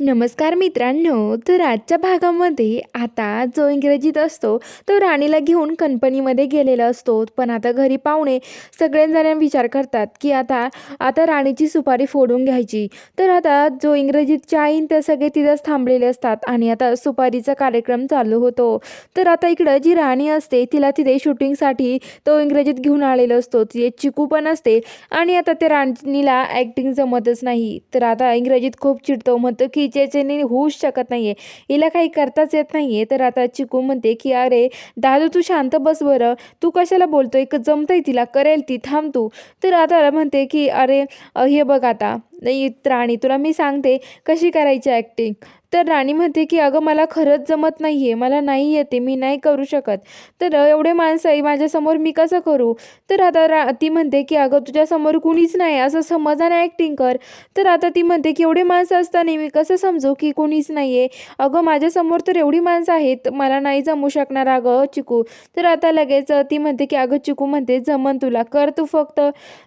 नमस्कार मित्रांनो तर आजच्या भागामध्ये आता जो इंग्रजीत असतो तो राणीला घेऊन कंपनीमध्ये गेलेला असतो. पण आता घरी पाहुणे सगळ्यांजण विचार करतात की आता आता राणीची सुपारी फोडून घ्यायची. तर आता जो इंग्रजीतच्या आईन ते सगळे तिथंच थांबलेले असतात आणि आता सुपारीचा कार्यक्रम चालू होतो. तर आता इकडं जी राणी असते तिला तिथे शूटिंगसाठी तो इंग्रजीत घेऊन आलेला असतो. तिथे चिकू पण असते आणि आता त्या राणीला ॲक्टिंग जमतच नाही. तर आता इंग्रजीत खूप चिडतो म्हणतो की ज्याच्याने होऊच शकत नाही आहे हिला काही करताच येत नाही आहे तर आता चिकू म्हणते की अरे दादू तू शांत बस बरं. तू कशाला बोलतोय? क जमतंय तिला. करेल ती. थांब तू. तर आता म्हणते की अरे हे बघ आता. नाही राणी तुला मी सांगते. कशी करायची ॲक्टिंग तर राणी म्हणते की अगं मला खरंच जमत नाही आहे मला नाही येते. मी नाही करू शकत. तर एवढे माणसं आहे. माझ्यासमोर मी कसं करू? तर आता रा ती म्हणते की अगं तुझ्यासमोर कुणीच नाही. असं समजाने ॲक्टिंग कर. तर आता ती म्हणते की एवढे माणसं असताना मी कसं समजू की कोणीच नाही आहे अगं माझ्यासमोर तर एवढी माणसं आहेत. मला नाही जमू शकणार अगं चिकू. तर आता लगेच ती म्हणते की अगं चिकू म्हणते जमन तुला. कर तू फक्त.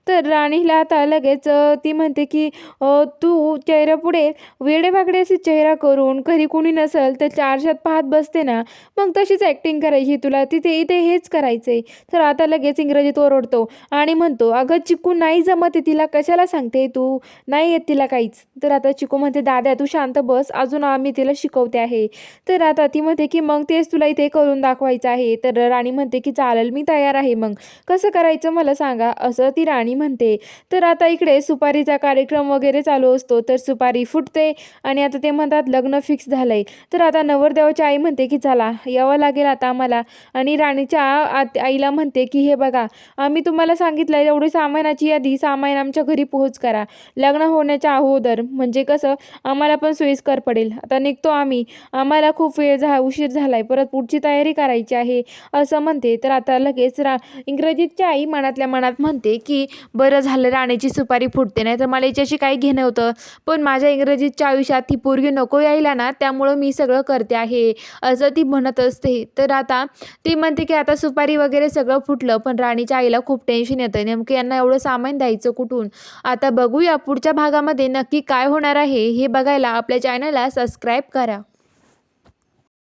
तर राणीला आता लगेच ती म्हणते की तू चेहऱ्यापुढे वेडेवाकडे असे चेहरा करून घरी कोणी नसेल तर चारशात पाहत बसते ना मग तशीच ॲक्टिंग करायची तुला. तिथे इथे हेच करायचंय. तर आता लगेच इंग्रजीत ओरडतो आणि म्हणतो अगं चिकू नाही जमत आहे तिला कशाला सांगते तू? नाही येत तिला काहीच. तर आता चिकू म्हणते दादा तू शांत बस अजून आम्ही तिला शिकवते आहे. तर आता ती म्हणते की मग तेच तुला इथे करून दाखवायचं आहे. तर राणी म्हणते की चालेल मी तयार आहे मग. कसं करायचं मला सांगा असं ती राणी म्हणते. तर आता इकडे सुपारीचा कार्यक्रम वगैरे चालू असतो. तर सुपारी फुटते आणि आता ते म्हणतात लग्न फिक्स झालंय. तर आता नवरदेवाची आई म्हणते की चला यावं लागेल आता आम्हाला. आणि राणीच्या आत आईला म्हणते की हे बघा आम्ही तुम्हाला सांगितलं एवढी सामानाची यादी सामान आमच्या घरी पोहोच करा. लग्न होण्याच्या अगोदर म्हणजे कसं आम्हाला पण सोयीस्कर पडेल. आता निघतो आम्ही. आम्हाला खूप वेळ झा उशीर झालाय. परत पुढची तयारी करायची आहे असं म्हणते. तर आता लगेच रा इंग्रजीतच्या आई मनातल्या मनात म्हणते की बरं झालं राणीची सुपारी फुटते. नाही तर मला याच्याशी काही घेणं होतं. पण माझ्या इंग्रजीच्या आयुष्यात ती पोरगी नको यायला ना त्यामुळं मी सगळं करते आहे असं ती म्हणत असते. तर आता ती म्हणते की आता सुपारी वगैरे सगळं फुटलं पण राणीच्या आईला खूप टेन्शन येतं. नेमकं यांना एवढं सामान द्यायचं कुठून? आता बघूया पुढच्या भागामध्ये नक्की काय होणार आहे हे बघायला आपल्या चॅनलला सबस्क्राईब करा.